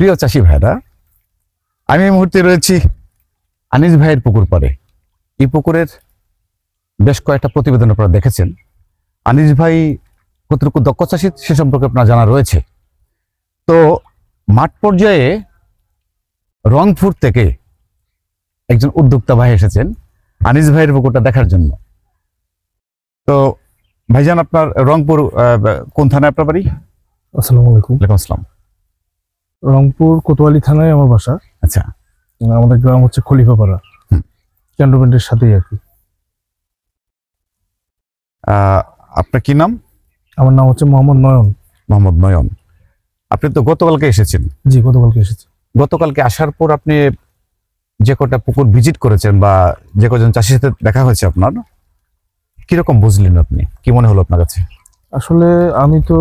প্রিয় চাষি ভাইরা আমি এই মুহূর্তে রয়েছি আনিস ভাইয়ের পুকুর পাড়ে। এই পুকুরের বেশ কয়েকটা প্রতিবেদন আপনারা দেখেছেন। আনিস ভাই কতটুকু দক্ষ চাষি সে সম্পর্কে আপনার জানা রয়েছে। তো মাঠ পর্যায়ে রংপুর থেকে একজন উদ্যোক্তা ভাই এসেছেন আনিস ভাইয়ের পুকুরটা দেখার জন্য। তো ভাইজান আপনার রংপুর কোন থানায় আপনার বাড়ি? আসসালামু আলাইকুম। ওয়ালাইকুম আসসালাম। রংপুর কোতোয়ালি থানায় আমার বাসা। আচ্ছা। আমাদের গ্রাম হচ্ছে খলিফাপাড়া। ক্যান্টনমেন্টের সাথেই আর কি। আপনার কি নাম? আমার নাম হচ্ছে মোহাম্মদ নয়ন। মোহাম্মদ নয়ন। আপনি তো গতকালকে এসেছেন। জি গতকালকে এসেছি। গতকালকে আসার পর আপনি যে কটা পুকুর ভিজিট করেছেন বা যে কজন চাষির সাথে দেখা হয়েছে আপনার কীরকম বুঝলেন আপনি? কি মনে হলো আপনার কাছে? আসলে আমি তো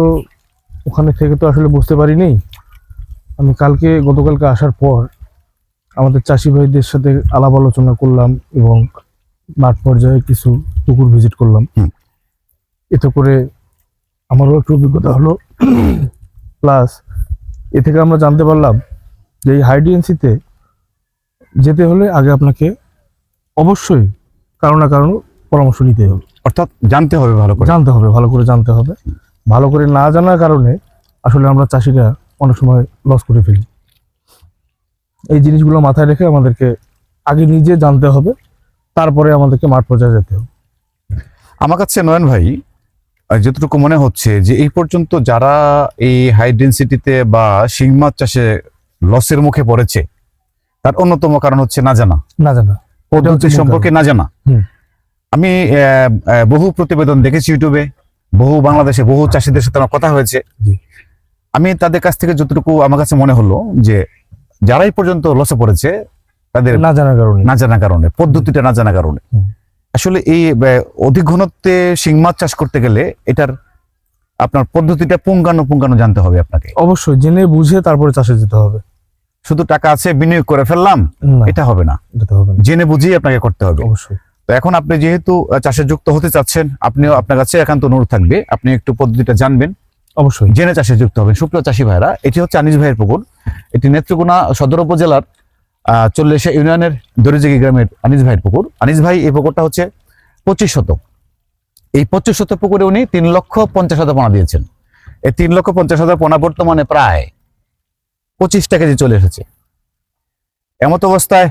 ওখানে থেকে তো আসলে বুঝতে পারিনি। আমি কালকে গতকালকে আসার পর আমাদের চাষি ভাইদের সাথে আলাপ আলোচনা করলাম এবং মাঠ পর্যায়ে কিছু পুকুর ভিজিট করলাম। এতে করে আমারও একটু অভিজ্ঞতা হলো। প্লাস এ থেকে আমরা জানতে পারলাম যে এই হাইডিএনসিতে যেতে হলে আগে আপনাকে অবশ্যই কারও না কারও পরামর্শ নিতে হবে। অর্থাৎ জানতে হবে ভালো করে। জানতে হবে ভালো করে জানতে হবে। ভালো করে না জানার কারণে আসলে আমরা চাষিরা অনেক সময় লস করে ফেলি। এই জিনিসগুলো মাথায় রেখে আমাদেরকে আগে নিজে জানতে হবে তারপরে আমাদেরকে মাঠ পর্যায়ে যেতে হবে। আমার কাছে নয়ন ভাই যতটুকু মনে হচ্ছে যে এই পর্যন্ত যারা এই হাই ডেন্সিটিতে বা শিং মাছ চাষে লসের মুখে পড়েছে তার অন্যতম কারণ হচ্ছে না জানা। না জানা। পদ্ধতি সম্পর্কে না জানা। আমি বহু প্রতিবেদন দেখেছি ইউটিউবে বহু বাংলাদেশে বহু চাষিদের সাথে আমার কথা হয়েছে। আমি তাদের কাছ থেকে যতটুকু আমার কাছে মনে হলো যে যারাই পর্যন্ত লসে পড়েছে তাদের না জানার কারণে। না জানা কারণে পদ্ধতিটা না জানা কারণে। আসলে এই অধিক ঘনত্বে শিং মাছ চাষ করতে গেলে এটার আপনার পদ্ধতিটা পুঙ্গানো পুঙ্গানো জানতে হবে আপনাকে। অবশ্যই জেনে বুঝে তারপরে চাষে যেতে হবে। শুধু টাকা আছে বিনিয়োগ করে ফেললাম এটা হবে না। জেনে বুঝিয়ে আপনাকে করতে হবে। অবশ্যই। তো এখন আপনি যেহেতু চাষে যুক্ত হতে চাচ্ছেন আপনিও আপনার কাছে একান্ত অনুরোধ থাকবে আপনি একটু পদ্ধতিটা জানবেন। অবশ্যই। জেনে চাষে যুক্ত হবেন। সুপ্রিয় চাষি ভাইরা এটি হচ্ছে আনিস ভাইয়ের পুকুর। এটি নেত্রকোনা সদর উপজেলার চল্লিশে ইউনিয়নের দরিজিগি গ্রামের আনিস ভাইয়ের পুকুর। আনিস ভাই, এই পুকুরটা হচ্ছে পঁচিশ শতক। এই পঁচিশ শতক পুকুরে উনি তিন লক্ষ পঞ্চাশ হাজার পোনা দিয়েছেন। এই তিন লক্ষ পঞ্চাশ হাজার পোনা বর্তমানে প্রায় পঁচিশটা কেজি চলে এসেছে। এমত অবস্থায়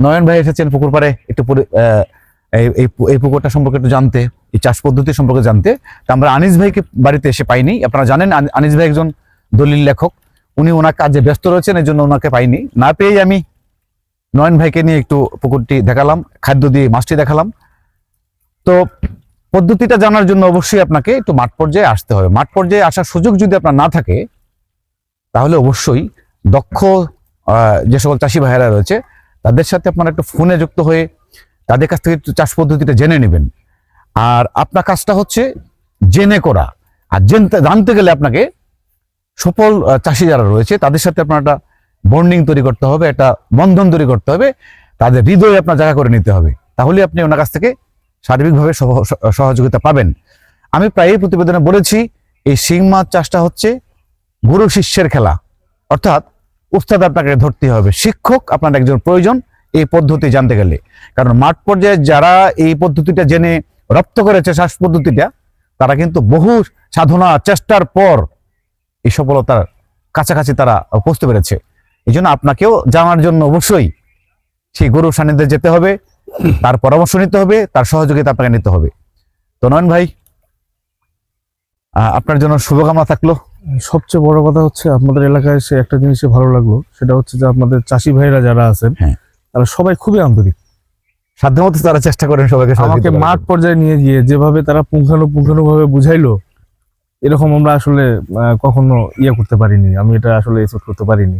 নয়ন ভাই এসেছেন পুকুর পাড়ে। একটু এই- এই পুকুরটা সম্পর্কে একটু জানতে, এই চাষ পদ্ধতি সম্পর্কে জানতে। তা আমরা আনিস ভাইকে বাড়িতে এসে পাইনি। আপনারা জানেন, আনি- আনিস ভাই একজন দলিল লেখক। উনি ওনার কাজে ব্যস্ত রয়েছেন, এই জন্য ওনাকে পাইনি। না পেয়েই আমি নয়ন ভাইকে নিয়ে একটু পুকুরটি দেখালাম, খাদ্য দিয়ে মাছটি দেখালাম। তো পদ্ধতিটা জানার জন্য অবশ্যই আপনাকে একটু মাঠ পর্যায়ে আসতে হবে। মাঠ পর্যায়ে আসার সুযোগ যদি আপনার না থাকে, তাহলে অবশ্যই দক্ষ যে সকল চাষি ভাইয়েরা রয়েছে, তাদের সাথে আপনারা একটু ফোনে যুক্ত হয়ে তাদের কাছ থেকে চাষ পদ্ধতিটা জেনে নেবেন। আর আপনার কাজটা হচ্ছে জেনে করা। আর জেনতে জানতে গেলে আপনাকে সফল চাষি যারা রয়েছে, তাদের সাথে আপনার একটা বন্ডিং তৈরি করতে হবে, একটা বন্ধন তৈরি করতে হবে, তাদের হৃদয়ে আপনার জায়গা করে নিতে হবে। তাহলে আপনি ওনার কাছ থেকে সার্বিকভাবে সহ- সহ- সহযোগিতা পাবেন। আমি প্রায়ই প্রতিবেদনে বলেছি, এই শিং মাছ চাষটা হচ্ছে গুরু শিষ্যের খেলা। অর্থাৎ উস্তাদ আপনাকে ধরতে হবে। শিক্ষক আপনার একজন প্রয়োজন। এই পদ্ধতি জানতে গেলে। কারণ মাঠ পর্যায়ে যারা এই পদ্ধতিটা জেনে রপ্ত করেছে শ্বাস পদ্ধতিটা তারা কিন্তু বহু সাধনা চেষ্টার পর এই সফলতার কাছাকাছি তারা পৌঁছতে পেরেছে। এই জন্য আপনাকেও জানার জন্য অবশ্যই সেই গুরু সান্নিধ্যে যেতে হবে তার পরামর্শ নিতে হবে তার সহযোগিতা আপনাকে নিতে হবে। তো নয়ন ভাই আপনার জন্য শুভকামনা থাকল। সবচেয়ে বড় কথা হচ্ছে আপনাদের এলাকায় এসে একটা জিনিসে ভালো লাগল সেটা হচ্ছে যে আপনাদের চাষি ভাইরা যারা আছেন হ্যাঁ। তারা সবাই খুবই আন্তরিক। সাধ্যমতো তারা চেষ্টা করেন সবাইকে আমাকে মাঠ পর্যায়ে নিয়ে গিয়ে যেভাবে তারা পুঙ্খানুপুঙ্খানু ভাবে বুঝাইলো এরকম আমরা আসলে কখনো ইয়ে করতে পারিনি। আমি এটা আসলে এক্সপেক্ট করতে পারিনি।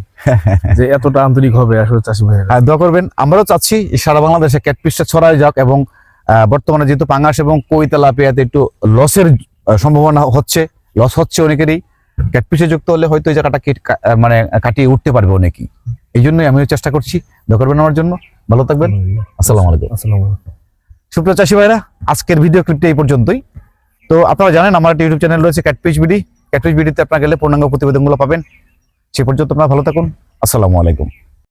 যে এতটা আন্তরিক হবে আসলে চাষি ভাইয়েরা। হ্যাঁ, দোয়া করবেন। আমরাও চাচ্ছি সারা বাংলাদেশে ক্যাটপিসটা ছড়ায় যাক এবং আহ, বর্তমানে যেহেতু পাঙ্গাস এবং কই তেলাপিয়াতে একটু লসের সম্ভাবনা হচ্ছে লস হচ্ছে অনেকেরই। ক্যাটপিসে যুক্ত হলে হয়তো এই জায়গাটা মানে কাটিয়ে উঠতে পারবে অনেকেই। এই জন্যই আমিও চেষ্টা করছি দোয়া করবেন আমার জন্য। ভালো থাকবেন। আসসালামু আলাইকুম। আসসালামু আলাইকুম। সুপ্রিয় চাষি ভাইরা আজকের ভিডিও ক্লিপটা এই পর্যন্তই। তো আপনারা জানেন আমার একটা ইউটিউব চ্যানেল রয়েছে ক্যাটপিচ বিডি ক্যাটপিচ বিডিতে আপনারা গেলে পূর্ণাঙ্গ প্রতিবেদনগুলো পাবেন। সে পর্যন্ত আপনারা ভালো থাকুন। আসসালামু আলাইকুম।